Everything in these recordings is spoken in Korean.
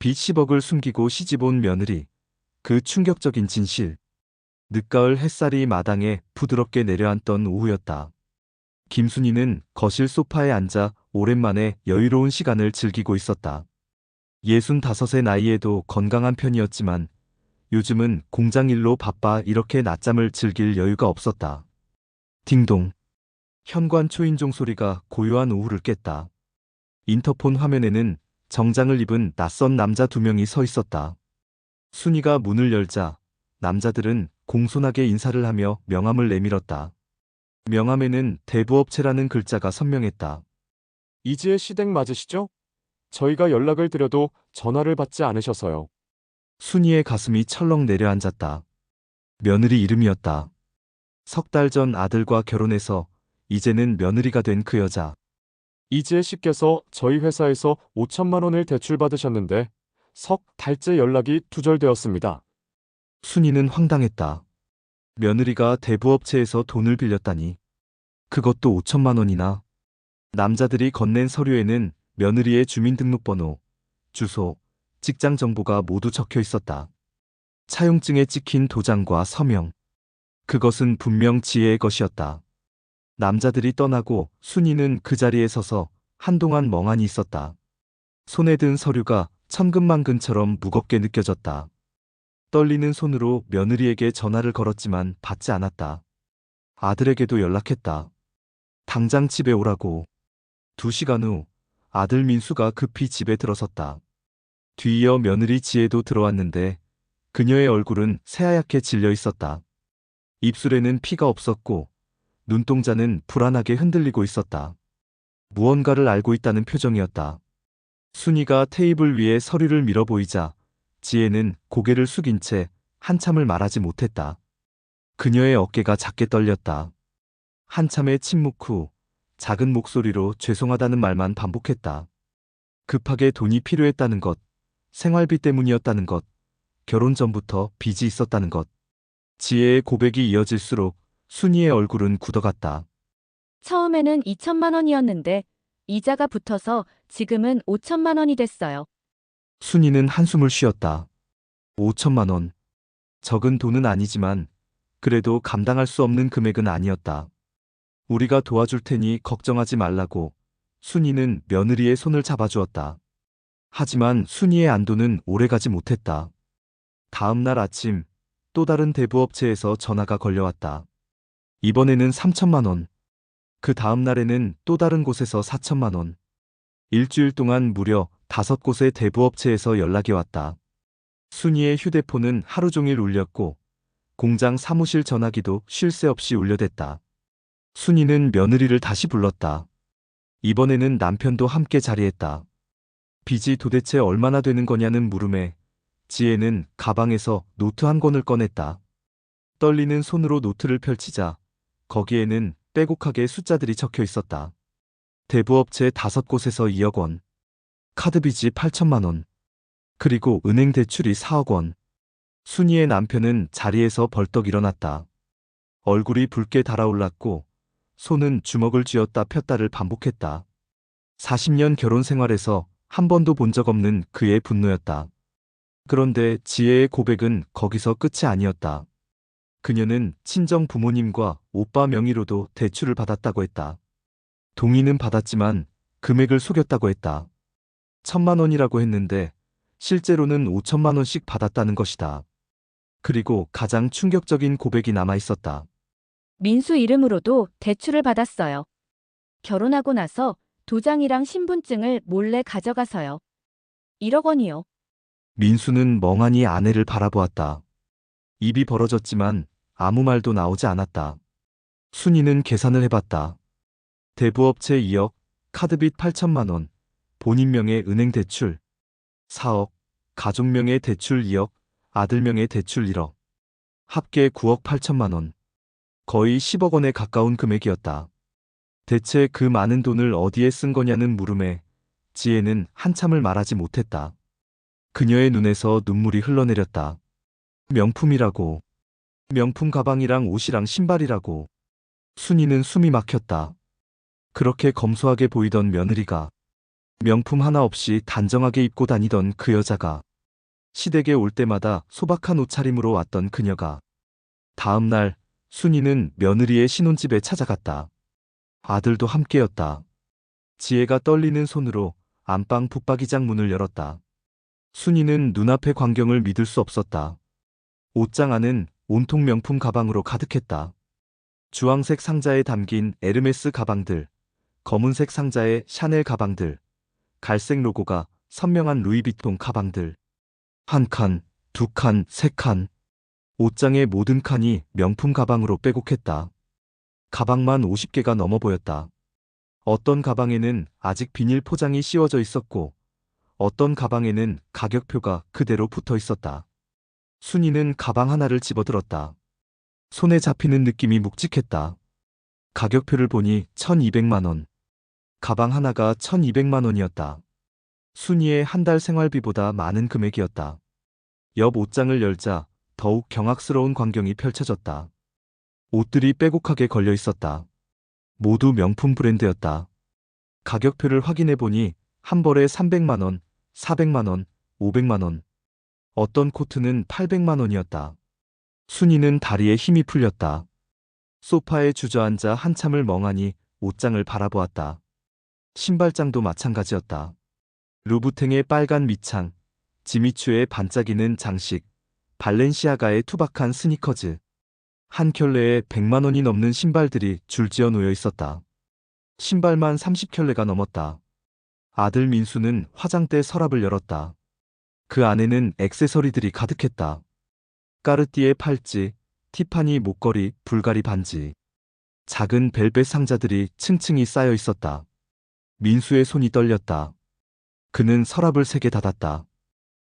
빚 10억을 숨기고 시집온 며느리. 그 충격적인 진실. 늦가을 햇살이 마당에 부드럽게 내려앉던 오후였다. 김순이는 거실 소파에 앉아 오랜만에 여유로운 시간을 즐기고 있었다. 65의 나이에도 건강한 편이었지만 요즘은 공장 일로 바빠 이렇게 낮잠을 즐길 여유가 없었다. 딩동. 현관 초인종 소리가 고요한 오후를 깼다. 인터폰 화면에는 정장을 입은 낯선 남자 두 명이 서 있었다. 순이가 문을 열자 남자들은 공손하게 인사를 하며 명함을 내밀었다. 명함에는 대부업체라는 글자가 선명했다. 이지혜 시댁 맞으시죠? 저희가 연락을 드려도 전화를 받지 않으셔서요. 순이의 가슴이 철렁 내려앉았다. 며느리 이름이었다. 석 달 전 아들과 결혼해서 이제는 며느리가 된 그 여자. 이지혜 씨께서 저희 회사에서 5천만 원을 대출받으셨는데 석 달째 연락이 두절되었습니다. 순이는 황당했다. 며느리가 대부업체에서 돈을 빌렸다니. 그것도 5천만 원이나. 남자들이 건넨 서류에는 며느리의 주민등록번호, 주소, 직장 정보가 모두 적혀 있었다. 차용증에 찍힌 도장과 서명. 그것은 분명 지혜의 것이었다. 남자들이 떠나고 순이는 그 자리에 서서 한동안 멍하니 있었다. 손에 든 서류가 천근만근처럼 무겁게 느껴졌다. 떨리는 손으로 며느리에게 전화를 걸었지만 받지 않았다. 아들에게도 연락했다. 당장 집에 오라고. 두 시간 후 아들 민수가 급히 집에 들어섰다. 뒤이어 며느리 지혜도 들어왔는데 그녀의 얼굴은 새하얗게 질려 있었다. 입술에는 피가 없었고 눈동자는 불안하게 흔들리고 있었다. 무언가를 알고 있다는 표정이었다. 순이가 테이블 위에 서류를 밀어 보이자 지혜는 고개를 숙인 채 한참을 말하지 못했다. 그녀의 어깨가 작게 떨렸다. 한참의 침묵 후 작은 목소리로 죄송하다는 말만 반복했다. 급하게 돈이 필요했다는 것, 생활비 때문이었다는 것, 결혼 전부터 빚이 있었다는 것. 지혜의 고백이 이어질수록 순이의 얼굴은 굳어갔다. 처음에는 2천만 원이었는데 이자가 붙어서 지금은 5천만 원이 됐어요. 순이는 한숨을 쉬었다. 5천만 원. 적은 돈은 아니지만 그래도 감당할 수 없는 금액은 아니었다. 우리가 도와줄 테니 걱정하지 말라고 순이는 며느리의 손을 잡아주었다. 하지만 순이의 안도는 오래가지 못했다. 다음 날 아침 또 다른 대부업체에서 전화가 걸려왔다. 이번에는 3천만 원. 그 다음 날에는 또 다른 곳에서 4천만 원. 일주일 동안 무려 다섯 곳의 대부업체에서 연락이 왔다. 순이의 휴대폰은 하루 종일 울렸고 공장 사무실 전화기도 쉴 새 없이 울려댔다. 순이는 며느리를 다시 불렀다. 이번에는 남편도 함께 자리했다. 빚이 도대체 얼마나 되는 거냐는 물음에 지혜는 가방에서 노트 한 권을 꺼냈다. 떨리는 손으로 노트를 펼치자 거기에는 빼곡하게 숫자들이 적혀 있었다. 대부업체 다섯 곳에서 2억 원, 카드빚이 8천만 원, 그리고 은행 대출이 4억 원. 순이의 남편은 자리에서 벌떡 일어났다. 얼굴이 붉게 달아올랐고 손은 주먹을 쥐었다 폈다를 반복했다. 40년 결혼 생활에서 한 번도 본 적 없는 그의 분노였다. 그런데 지혜의 고백은 거기서 끝이 아니었다. 그녀는 친정 부모님과 오빠 명의로도 대출을 받았다고 했다. 동의는 받았지만 금액을 속였다고 했다. 천만 원이라고 했는데 실제로는 5천만 원씩 받았다는 것이다. 그리고 가장 충격적인 고백이 남아 있었다. 민수 이름으로도 대출을 받았어요. 결혼하고 나서 도장이랑 신분증을 몰래 가져가서요. 1억 원이요. 민수는 멍하니 아내를 바라보았다. 입이 벌어졌지만 아무 말도 나오지 않았다. 순이는 계산을 해봤다. 대부업체 2억, 카드빚 8천만 원, 본인 명의 은행 대출 4억, 가족 명의 대출 2억, 아들 명의 대출 1억. 합계 9억 8천만 원. 거의 10억 원에 가까운 금액이었다. 대체 그 많은 돈을 어디에 쓴 거냐는 물음에 지혜는 한참을 말하지 못했다. 그녀의 눈에서 눈물이 흘러내렸다. 명품이라고. 명품 가방이랑 옷이랑 신발이라고. 순이는 숨이 막혔다. 그렇게 검소하게 보이던 며느리가 명품 하나 없이 단정하게 입고 다니던 그 여자가 시댁에 올 때마다 소박한 옷차림으로 왔던 그녀가 다음 날 순이는 며느리의 신혼집에 찾아갔다. 아들도 함께였다. 지혜가 떨리는 손으로 안방 붙박이장 문을 열었다. 순이는 눈앞의 광경을 믿을 수 없었다. 옷장 안은 온통 명품 가방으로 가득했다. 주황색 상자에 담긴 에르메스 가방들, 검은색 상자에 샤넬 가방들, 갈색 로고가 선명한 루이비통 가방들. 한 칸, 두 칸, 세 칸. 옷장의 모든 칸이 명품 가방으로 빼곡했다. 가방만 50개가 넘어 보였다. 어떤 가방에는 아직 비닐 포장이 씌워져 있었고, 어떤 가방에는 가격표가 그대로 붙어 있었다. 순이는 가방 하나를 집어들었다. 손에 잡히는 느낌이 묵직했다. 가격표를 보니 1200만 원. 가방 하나가 1200만 원이었다. 순이의 한 달 생활비보다 많은 금액이었다. 옆 옷장을 열자 더욱 경악스러운 광경이 펼쳐졌다. 옷들이 빼곡하게 걸려 있었다. 모두 명품 브랜드였다. 가격표를 확인해 보니 한 벌에 300만 원, 400만 원, 500만 원. 어떤 코트는 800만 원이었다. 순이는 다리에 힘이 풀렸다. 소파에 주저앉아 한참을 멍하니 옷장을 바라보았다. 신발장도 마찬가지였다. 루부탱의 빨간 밑창, 지미추의 반짝이는 장식, 발렌시아가의 투박한 스니커즈. 한 켤레에 100만 원이 넘는 신발들이 줄지어 놓여 있었다. 신발만 30켤레가 넘었다. 아들 민수는 화장대 서랍을 열었다. 그 안에는 액세서리들이 가득했다. 까르띠에 팔찌, 티파니 목걸이, 불가리 반지. 작은 벨벳 상자들이 층층이 쌓여 있었다. 민수의 손이 떨렸다. 그는 서랍을 세개 닫았다.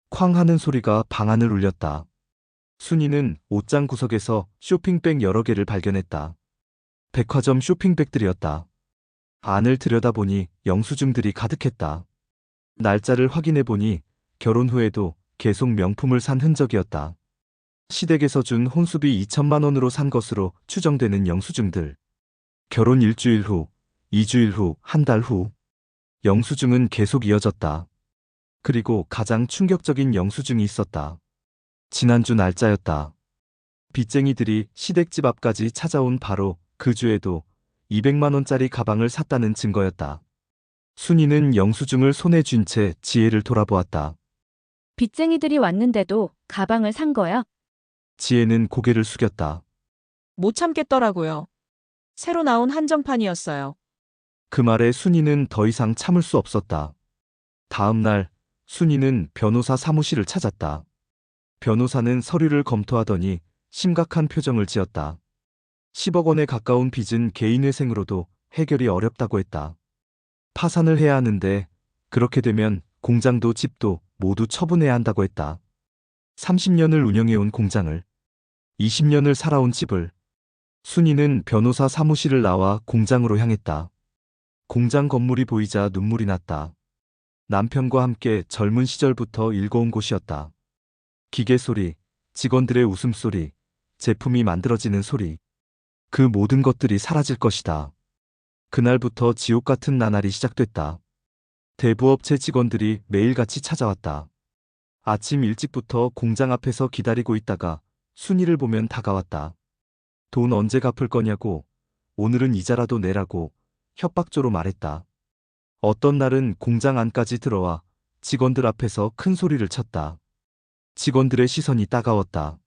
쾅 하는 소리가 방 안을 울렸다. 순이는 옷장 구석에서 쇼핑백 여러 개를 발견했다. 백화점 쇼핑백들이었다. 안을 들여다보니 영수증들이 가득했다. 날짜를 확인해보니 결혼 후에도 계속 명품을 산 흔적이었다. 시댁에서 준 혼수비 2천만 원으로 산 것으로 추정되는 영수증들. 결혼 일주일 후, 2주일 후, 한 달 후. 영수증은 계속 이어졌다. 그리고 가장 충격적인 영수증이 있었다. 지난주 날짜였다. 빚쟁이들이 시댁집 앞까지 찾아온 바로 그 주에도 200만 원짜리 가방을 샀다는 증거였다. 순이는 영수증을 손에 쥔 채 지혜를 돌아보았다. 빚쟁이들이 왔는데도 가방을 산 거야? 지혜는 고개를 숙였다. 못 참겠더라고요. 새로 나온 한정판이었어요. 그 말에 순이는 더 이상 참을 수 없었다. 다음 날 순이는 변호사 사무실을 찾았다. 변호사는 서류를 검토하더니 심각한 표정을 지었다. 10억 원에 가까운 빚은 개인회생으로도 해결이 어렵다고 했다. 파산을 해야 하는데 그렇게 되면 공장도 집도 모두 처분해야 한다고 했다. 30년을 운영해온 공장을 20년을 살아온 집을 순이는 변호사 사무실을 나와 공장으로 향했다. 공장 건물이 보이자 눈물이 났다. 남편과 함께 젊은 시절부터 일궈온 곳이었다. 기계 소리, 직원들의 웃음소리, 제품이 만들어지는 소리. 그 모든 것들이 사라질 것이다. 그날부터 지옥 같은 나날이 시작됐다. 대부업체 직원들이 매일같이 찾아왔다. 아침 일찍부터 공장 앞에서 기다리고 있다가 순이를 보면 다가왔다. 돈 언제 갚을 거냐고, 오늘은 이자라도 내라고 협박조로 말했다. 어떤 날은 공장 안까지 들어와 직원들 앞에서 큰 소리를 쳤다. 직원들의 시선이 따가웠다.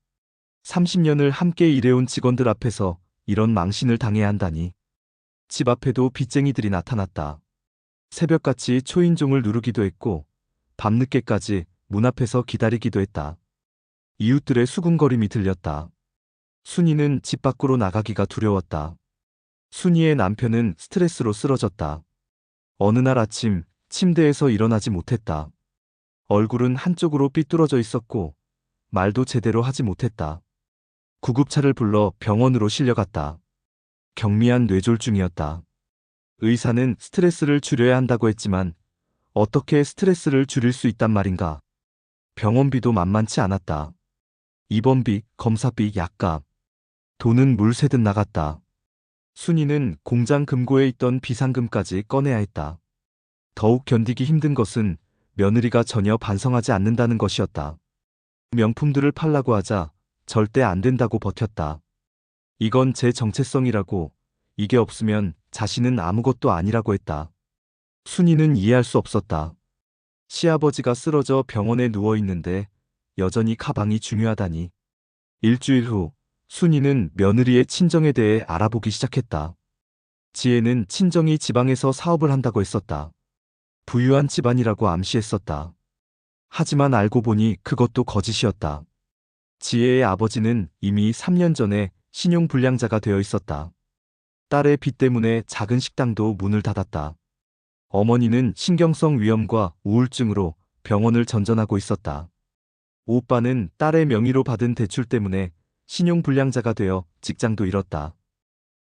30년을 함께 일해온 직원들 앞에서 이런 망신을 당해야 한다니. 집 앞에도 빚쟁이들이 나타났다. 새벽같이 초인종을 누르기도 했고, 밤늦게까지 문 앞에서 기다리기도 했다. 이웃들의 수군거림이 들렸다. 순이는 집 밖으로 나가기가 두려웠다. 순이의 남편은 스트레스로 쓰러졌다. 어느 날 아침 침대에서 일어나지 못했다. 얼굴은 한쪽으로 삐뚤어져 있었고 말도 제대로 하지 못했다. 구급차를 불러 병원으로 실려갔다. 경미한 뇌졸중이었다. 의사는 스트레스를 줄여야 한다고 했지만 어떻게 스트레스를 줄일 수 있단 말인가? 병원비도 만만치 않았다. 입원비, 검사비, 약값. 돈은 물 새듯 나갔다. 순이는 공장 금고에 있던 비상금까지 꺼내야 했다. 더욱 견디기 힘든 것은 며느리가 전혀 반성하지 않는다는 것이었다. 명품들을 팔라고 하자 절대 안 된다고 버텼다. 이건 제 정체성이라고 이게 없으면 자신은 아무것도 아니라고 했다. 순이는 이해할 수 없었다. 시아버지가 쓰러져 병원에 누워 있는데 여전히 가방이 중요하다니. 일주일 후 순이는 며느리의 친정에 대해 알아보기 시작했다. 지혜는 친정이 지방에서 사업을 한다고 했었다. 부유한 집안이라고 암시했었다. 하지만 알고 보니 그것도 거짓이었다. 지혜의 아버지는 이미 3년 전에 신용불량자가 되어 있었다. 딸의 빚 때문에 작은 식당도 문을 닫았다. 어머니는 신경성 위염과 우울증으로 병원을 전전하고 있었다. 오빠는 딸의 명의로 받은 대출 때문에 신용불량자가 되어 직장도 잃었다.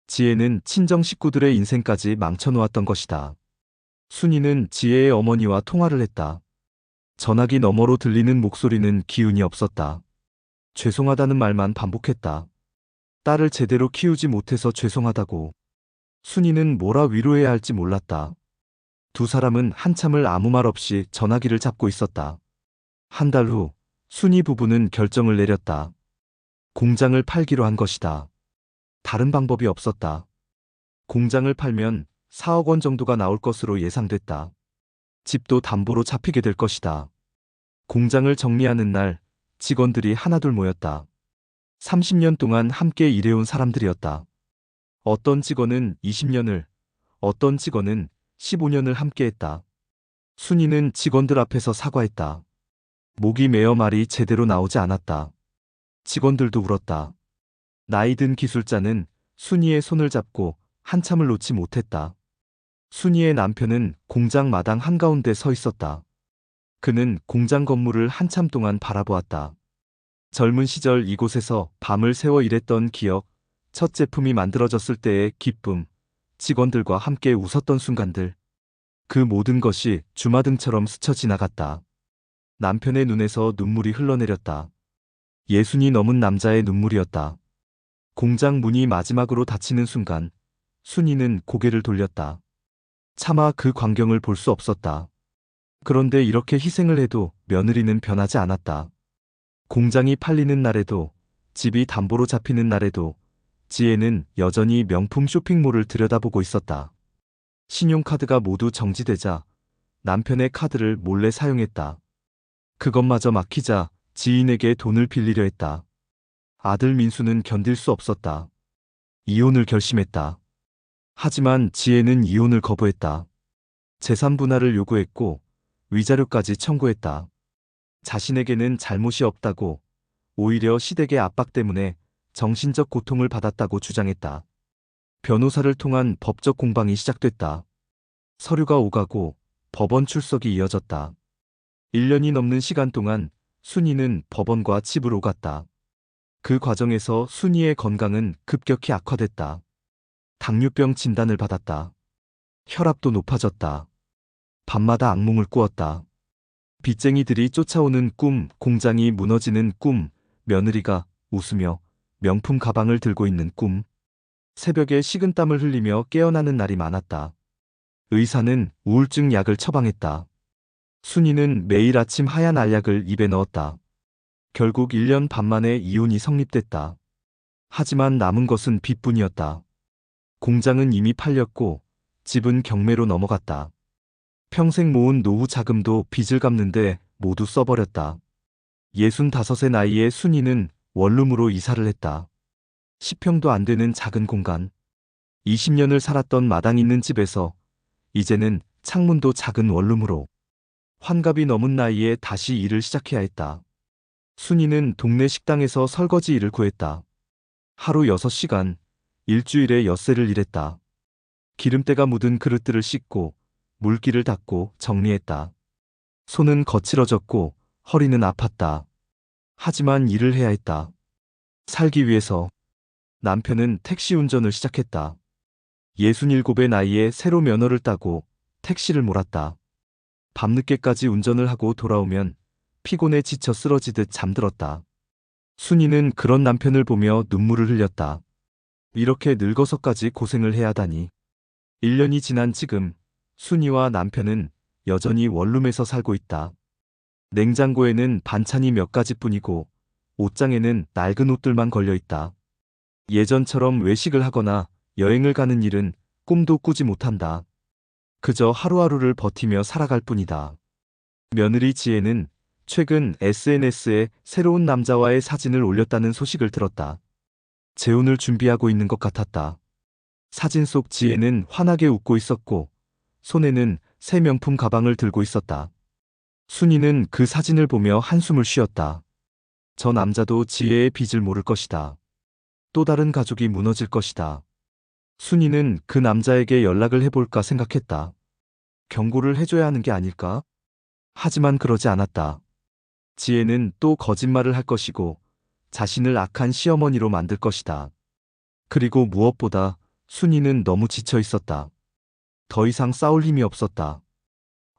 지혜는 친정 식구들의 인생까지 망쳐놓았던 것이다. 순이는 지혜의 어머니와 통화를 했다. 전화기 너머로 들리는 목소리는 기운이 없었다. 죄송하다는 말만 반복했다. 딸을 제대로 키우지 못해서 죄송하다고. 순이는 뭐라 위로해야 할지 몰랐다. 두 사람은 한참을 아무 말 없이 전화기를 잡고 있었다. 한 달 후, 순이 부부는 결정을 내렸다. 공장을 팔기로 한 것이다. 다른 방법이 없었다. 공장을 팔면 4억 원 정도가 나올 것으로 예상됐다. 집도 담보로 잡히게 될 것이다. 공장을 정리하는 날 직원들이 하나둘 모였다. 30년 동안 함께 일해온 사람들이었다. 어떤 직원은 20년을, 어떤 직원은 15년을 함께했다. 순이는 직원들 앞에서 사과했다. 목이 메어 말이 제대로 나오지 않았다. 직원들도 울었다. 나이 든 기술자는 순이의 손을 잡고 한참을 놓지 못했다. 순이의 남편은 공장 마당 한가운데 서 있었다. 그는 공장 건물을 한참 동안 바라보았다. 젊은 시절 이곳에서 밤을 새워 일했던 기억, 첫 제품이 만들어졌을 때의 기쁨, 직원들과 함께 웃었던 순간들. 그 모든 것이 주마등처럼 스쳐 지나갔다. 남편의 눈에서 눈물이 흘러내렸다. 예순이 넘은 남자의 눈물이었다. 공장 문이 마지막으로 닫히는 순간, 순이는 고개를 돌렸다. 차마 그 광경을 볼 수 없었다. 그런데 이렇게 희생을 해도 며느리는 변하지 않았다. 공장이 팔리는 날에도, 집이 담보로 잡히는 날에도, 지혜는 여전히 명품 쇼핑몰을 들여다보고 있었다. 신용카드가 모두 정지되자 남편의 카드를 몰래 사용했다. 그것마저 막히자 지인에게 돈을 빌리려 했다. 아들 민수는 견딜 수 없었다. 이혼을 결심했다. 하지만 지혜는 이혼을 거부했다. 재산 분할을 요구했고 위자료까지 청구했다. 자신에게는 잘못이 없다고 오히려 시댁의 압박 때문에 정신적 고통을 받았다고 주장했다. 변호사를 통한 법적 공방이 시작됐다. 서류가 오가고 법원 출석이 이어졌다. 1년이 넘는 시간 동안 순이는 법원과 집을 오갔다. 그 과정에서 순이의 건강은 급격히 악화됐다. 당뇨병 진단을 받았다. 혈압도 높아졌다. 밤마다 악몽을 꾸었다. 빚쟁이들이 쫓아오는 꿈, 공장이 무너지는 꿈, 며느리가 웃으며 명품 가방을 들고 있는 꿈. 새벽에 식은땀을 흘리며 깨어나는 날이 많았다. 의사는 우울증 약을 처방했다. 순이는 매일 아침 하얀 알약을 입에 넣었다. 결국 1년 반 만에 이혼이 성립됐다. 하지만 남은 것은 빚뿐이었다. 공장은 이미 팔렸고 집은 경매로 넘어갔다. 평생 모은 노후 자금도 빚을 갚는데 모두 써버렸다. 65의 나이에 순이는 원룸으로 이사를 했다. 10평도 안 되는 작은 공간. 20년을 살았던 마당 있는 집에서 이제는 창문도 작은 원룸으로 환갑이 넘은 나이에 다시 일을 시작해야 했다. 순이는 동네 식당에서 설거지 일을 구했다. 하루 6시간, 일주일에 엿새를 일했다. 기름때가 묻은 그릇들을 씻고 물기를 닦고 정리했다. 손은 거칠어졌고 허리는 아팠다. 하지만 일을 해야 했다. 살기 위해서 남편은 택시 운전을 시작했다. 67의 나이에 새로 면허를 따고 택시를 몰았다. 밤늦게까지 운전을 하고 돌아오면 피곤에 지쳐 쓰러지듯 잠들었다. 순이는 그런 남편을 보며 눈물을 흘렸다. 이렇게 늙어서까지 고생을 해야 하다니. 1년이 지난 지금 순이와 남편은 여전히 원룸에서 살고 있다. 냉장고에는 반찬이 몇 가지뿐이고 옷장에는 낡은 옷들만 걸려 있다. 예전처럼 외식을 하거나 여행을 가는 일은 꿈도 꾸지 못한다. 그저 하루하루를 버티며 살아갈 뿐이다. 며느리 지혜는 최근 SNS에 새로운 남자와의 사진을 올렸다는 소식을 들었다. 재혼을 준비하고 있는 것 같았다. 사진 속 지혜는 환하게 웃고 있었고 손에는 새 명품 가방을 들고 있었다. 순이는 그 사진을 보며 한숨을 쉬었다. 저 남자도 지혜의 빚을 모를 것이다. 또 다른 가족이 무너질 것이다. 순이는 그 남자에게 연락을 해볼까 생각했다. 경고를 해줘야 하는 게 아닐까? 하지만 그러지 않았다. 지혜는 또 거짓말을 할 것이고 자신을 악한 시어머니로 만들 것이다. 그리고 무엇보다 순이는 너무 지쳐 있었다. 더 이상 싸울 힘이 없었다.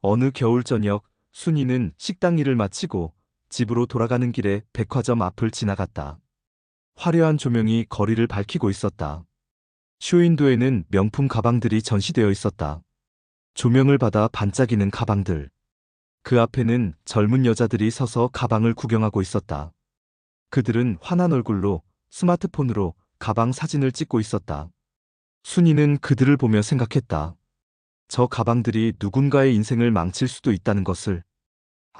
어느 겨울 저녁 순이는 식당 일을 마치고 집으로 돌아가는 길에 백화점 앞을 지나갔다. 화려한 조명이 거리를 밝히고 있었다. 쇼윈도에는 명품 가방들이 전시되어 있었다. 조명을 받아 반짝이는 가방들. 그 앞에는 젊은 여자들이 서서 가방을 구경하고 있었다. 그들은 환한 얼굴로 스마트폰으로 가방 사진을 찍고 있었다. 순이는 그들을 보며 생각했다. 저 가방들이 누군가의 인생을 망칠 수도 있다는 것을.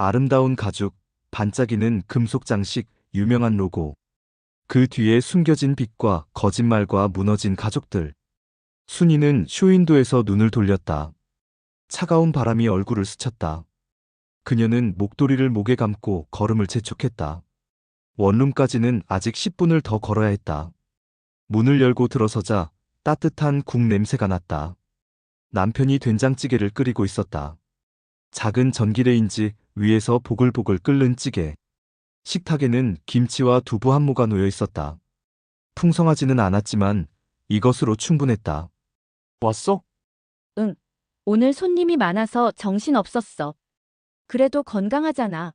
아름다운 가죽, 반짝이는 금속 장식, 유명한 로고. 그 뒤에 숨겨진 빚과 거짓말과 무너진 가족들. 순이는 쇼윈도에서 눈을 돌렸다. 차가운 바람이 얼굴을 스쳤다. 그녀는 목도리를 목에 감고 걸음을 재촉했다. 원룸까지는 아직 10분을 더 걸어야 했다. 문을 열고 들어서자 따뜻한 국 냄새가 났다. 남편이 된장찌개를 끓이고 있었다. 작은 전기레인지 위에서 보글보글 끓는 찌개. 식탁에는 김치와 두부 한 모가 놓여 있었다. 풍성하지는 않았지만 이것으로 충분했다. 왔어? 오늘 손님이 많아서 정신 없었어. 그래도 건강하잖아.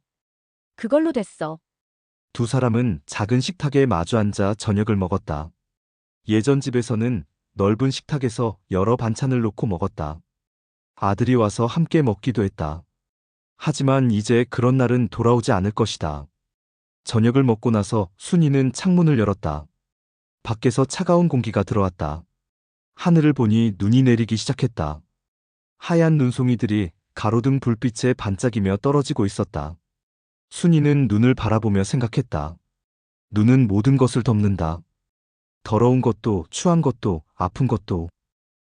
그걸로 됐어. 두 사람은 작은 식탁에 마주 앉아 저녁을 먹었다. 예전 집에서는 넓은 식탁에서 여러 반찬을 놓고 먹었다. 아들이 와서 함께 먹기도 했다. 하지만 이제 그런 날은 돌아오지 않을 것이다. 저녁을 먹고 나서 순이는 창문을 열었다. 밖에서 차가운 공기가 들어왔다. 하늘을 보니 눈이 내리기 시작했다. 하얀 눈송이들이 가로등 불빛에 반짝이며 떨어지고 있었다. 순이는 눈을 바라보며 생각했다. 눈은 모든 것을 덮는다. 더러운 것도, 추한 것도, 아픈 것도.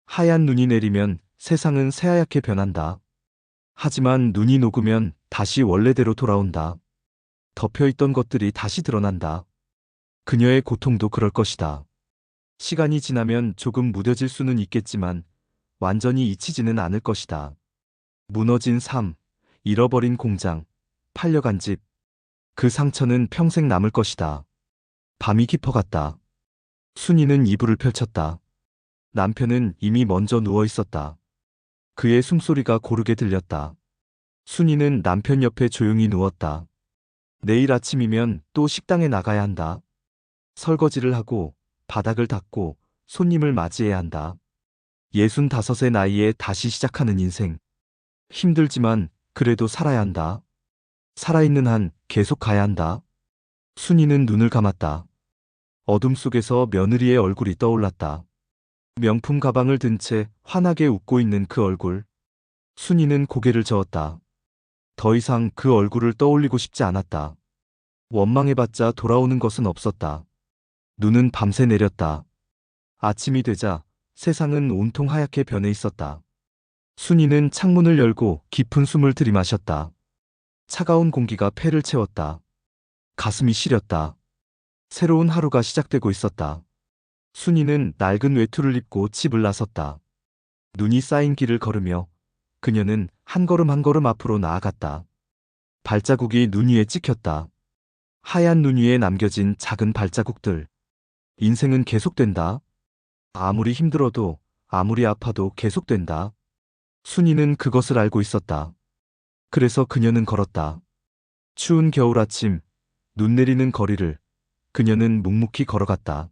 하얀 눈이 내리면 세상은 새하얗게 변한다. 하지만 눈이 녹으면 다시 원래대로 돌아온다. 덮여있던 것들이 다시 드러난다. 그녀의 고통도 그럴 것이다. 시간이 지나면 조금 무뎌질 수는 있겠지만 완전히 잊히지는 않을 것이다. 무너진 삶, 잃어버린 공장, 팔려간 집. 그 상처는 평생 남을 것이다. 밤이 깊어갔다. 순이는 이불을 펼쳤다. 남편은 이미 먼저 누워 있었다. 그의 숨소리가 고르게 들렸다. 순이는 남편 옆에 조용히 누웠다. 내일 아침이면 또 식당에 나가야 한다. 설거지를 하고 바닥을 닦고 손님을 맞이해야 한다. 예순 다섯의 나이에 다시 시작하는 인생. 힘들지만 그래도 살아야 한다. 살아있는 한 계속 가야 한다. 순이는 눈을 감았다. 어둠 속에서 며느리의 얼굴이 떠올랐다. 명품 가방을 든 채 환하게 웃고 있는 그 얼굴. 순이는 고개를 저었다. 더 이상 그 얼굴을 떠올리고 싶지 않았다. 원망해봤자 돌아오는 것은 없었다. 눈은 밤새 내렸다. 아침이 되자 세상은 온통 하얗게 변해 있었다. 순이는 창문을 열고 깊은 숨을 들이마셨다. 차가운 공기가 폐를 채웠다. 가슴이 시렸다. 새로운 하루가 시작되고 있었다. 순이는 낡은 외투를 입고 집을 나섰다. 눈이 쌓인 길을 걸으며 그녀는 한 걸음 한 걸음 앞으로 나아갔다. 발자국이 눈 위에 찍혔다. 하얀 눈 위에 남겨진 작은 발자국들. 인생은 계속된다. 아무리 힘들어도 아무리 아파도 계속된다. 순이는 그것을 알고 있었다. 그래서 그녀는 걸었다. 추운 겨울 아침, 눈 내리는 거리를 그녀는 묵묵히 걸어갔다.